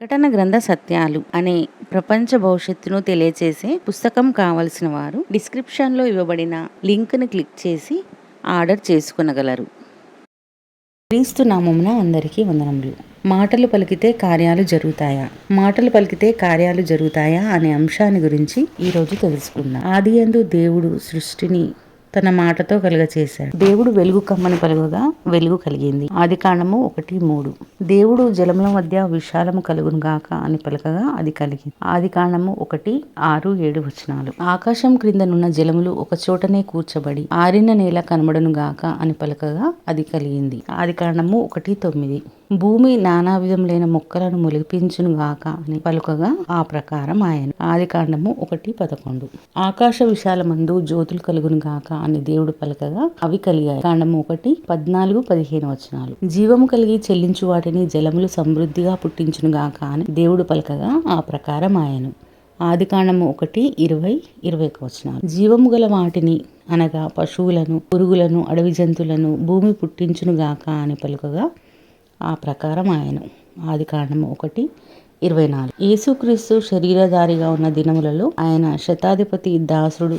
ప్రకటన గ్రంథ సత్యాలు అనే ప్రపంచ భవిష్యత్తును తెలియచేసే పుస్తకం కావలసిన వారు డిస్క్రిప్షన్లో ఇవ్వబడిన లింక్ను క్లిక్ చేసి ఆర్డర్ చేసుకునగలరు. క్రీస్తు నామమున అందరికీ వందనములు. మాటలు పలికితే కార్యాలు జరుగుతాయా? మాటలు పలికితే కార్యాలు జరుగుతాయా? అనే అంశాన్ని గురించి ఈరోజు తెలుసుకుందాం. ఆది అందు దేవుడు సృష్టిని తన మాటతో కలుగచేశాడు. దేవుడు వెలుగు కమ్మని పలుగగా వెలుగు కలిగింది. ఆది కాండము ఒకటి మూడు. దేవుడు జలముల మధ్య విశాలము కలుగును గాక అని పలకగా అది కలిగింది. ఆది కాండము ఒకటి ఆరు ఏడు వచనాలు. ఆకాశం క్రిందనున్న జలములు ఒక చోటనే కూర్చబడి ఆరిన నేల కనబడును గాక అని పలకగా అది కలిగింది. ఆది కాండము ఒకటి తొమ్మిది. భూమి నానా విధములైన మొక్కలను మొలిపించును గాక అని పలుకగా ఆ ప్రకారం ఆయన. ఆది కాండము ఒకటి పదకొండు. ఆకాశ విశాలమందు జ్యోతులు కలుగును గాక అని దేవుడు పలకగా అవి కలిగాయి. కాండము ఒకటి పద్నాలుగు పదిహేను వచనాలు. జీవము కలిగి చెల్లించు వాటిని జలములు సమృద్ధిగా పుట్టించును గాక అని దేవుడు పలకగా ఆ ప్రకారం ఆయను. ఆది కాండము ఒకటి ఇరవై ఇరవై ఒక వచనాలు. జీవము గల వాటిని అనగా పశువులను పురుగులను అడవి జంతువులను భూమి పుట్టించును గాక అని పలుకగా ఆ ప్రకారం ఆయన. ఆది కాండము ఒకటి ఇరవై నాలుగు. యేసుక్రీస్తు శరీరధారిగా ఉన్న దినములలో ఆయన శతాధిపతి దాసుడు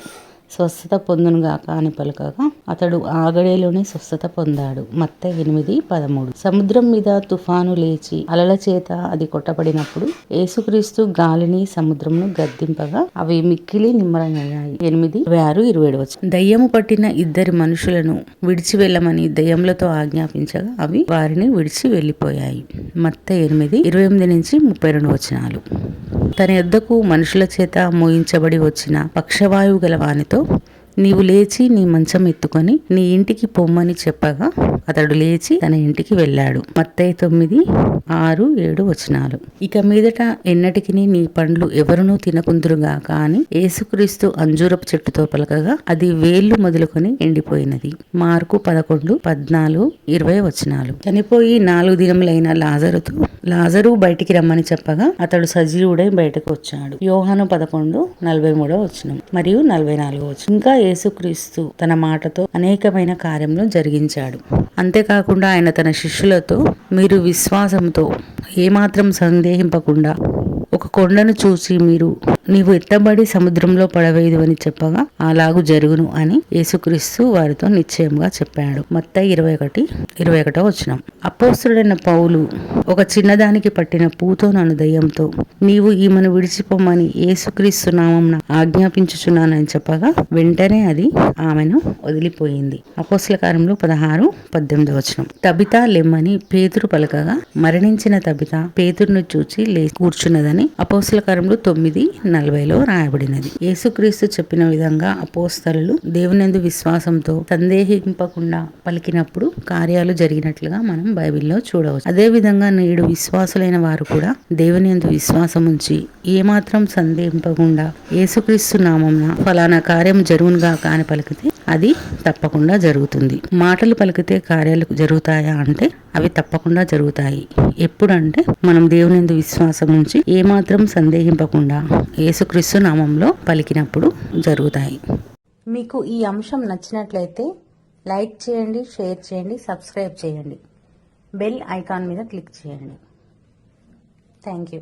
స్వస్థత పొందునుగాక అని పలకగా అతడు ఆగడేలోనే స్వస్థత పొందాడు. మత్త ఎనిమిది పదమూడు. సముద్రం మీద తుఫాను లేచి అలల చేత అది కొట్టబడినప్పుడు యేసుక్రీస్తు గాలిని సముద్రంను గద్దింపగా అవి మిక్కిలి నిమ్మరమయ్యాయి. ఎనిమిది ఆరు ఇరవై ఏడు వచ్చి దయ్యము పట్టిన ఇద్దరి మనుషులను విడిచి వెళ్ళమని దయ్యములతో ఆజ్ఞాపించగా అవి వారిని విడిచి వెళ్ళిపోయాయి. మత్త ఎనిమిది ఇరవై ఎనిమిది నుంచి ముప్పై రెండు వచనాలు. తన యొద్దకు మనుషుల చేత మోయించబడి వచ్చిన పక్షవాయువు గల వానితో నీవు లేచి నీ మంచం ఎత్తుకొని నీ ఇంటికి పొమ్మని చెప్పగా అతడు లేచి తన ఇంటికి వెళ్ళాడు. మత్తయి తొమ్మిది ఆరు ఏడు వచనాలు. ఇక మీదట ఎన్నటికి నీ పండ్లు ఎవరునూ తినకుందురుగాక అని యేసుక్రీస్తు అంజూరపు చెట్టుతో పలకగా అది వేళ్ళు మొదలుకొని ఎండిపోయినది. మార్కు పదకొండు పద్నాలుగు ఇరవై వచనాలు. చనిపోయి నాలుగు దినములైన లాజరుతో లాజరు బయటికి రమ్మని చెప్పగా అతడు సజీవుడై బయటకు వచ్చాడు. యోహాను పదకొండు నలభై మూడో వచనం. మరియు నలభై నాలుగో వచనం. ఇంకా యేసుక్రీస్తు తన మాటతో అనేకమైన కార్యములు జరిగించాడు. అంతేకాకుండా ఆయన తన శిష్యులతో మీరు విశ్వాసంతో ఏమాత్రం సందేహింపకుండా ఒక కొండను చూసి మీరు నీవు ఎత్తబడి సముద్రంలో పడవేయదు అని చెప్పగా అలాగు జరుగును అని యేసుక్రీస్తు వారితో నిశ్చయంగా చెప్పాడు. మొత్త ఇరవై ఒకటి ఇరవై ఒకటో వచ్చిన అపోస్తుడైన పౌలు ఒక చిన్నదానికి పట్టిన పూతో నన్ను దయ్యంతో నీవు ఈమెను విడిచిపోమని యేసుక్రీస్తు నామం ఆజ్ఞాపించుచున్నానని చెప్పగా వెంటనే అది ఆమెను వదిలిపోయింది. అపోస్తుల కాలంలో పదహారు పద్దెనిమిది వచనం. తబిత లెమ్మని పేతురు పలకగా మరణించిన తబిత పేతురును చూచి లే కూర్చున్నదని అపోస్తుల కార్యంలో తొమ్మిది నలభైలో రాయబడినది. యేసుక్రీస్తు చెప్పిన విధంగా అపోస్తలు దేవునందు విశ్వాసంతో సందేహింపకుండా పలికినప్పుడు కార్యాలు జరిగినట్లుగా మనం బైబిల్లో చూడవచ్చు. అదే విధంగా నేడు విశ్వాసులైన వారు కూడా దేవుని ఎందు విశ్వాసం ఉంచి ఏమాత్రం సందేహింపకుండా యేసుక్రీస్తు నామం ఫలానా కార్యం జరుగునుగా కాని పలికితే అది తప్పకుండా జరుగుతుంది. మాటలు పలికితే కార్యాలు జరుగుతాయా అంటే అవి తప్పకుండా జరుగుతాయి. ఎప్పుడంటే మనం దేవుని విశ్వాసం ఉంచి ఏమాత్రం సందేహింపకుండా యేసుక్రీస్తు నామంలో పలికినప్పుడు జరుగుతాయి. మీకు ఈ అంశం నచ్చినట్లయితే లైక్ చేయండి షేర్ చేయండి సబ్స్క్రైబ్ చేయండి. బెల్ ఐకాన్ మీద క్లిక్ చేయండి. Thank you.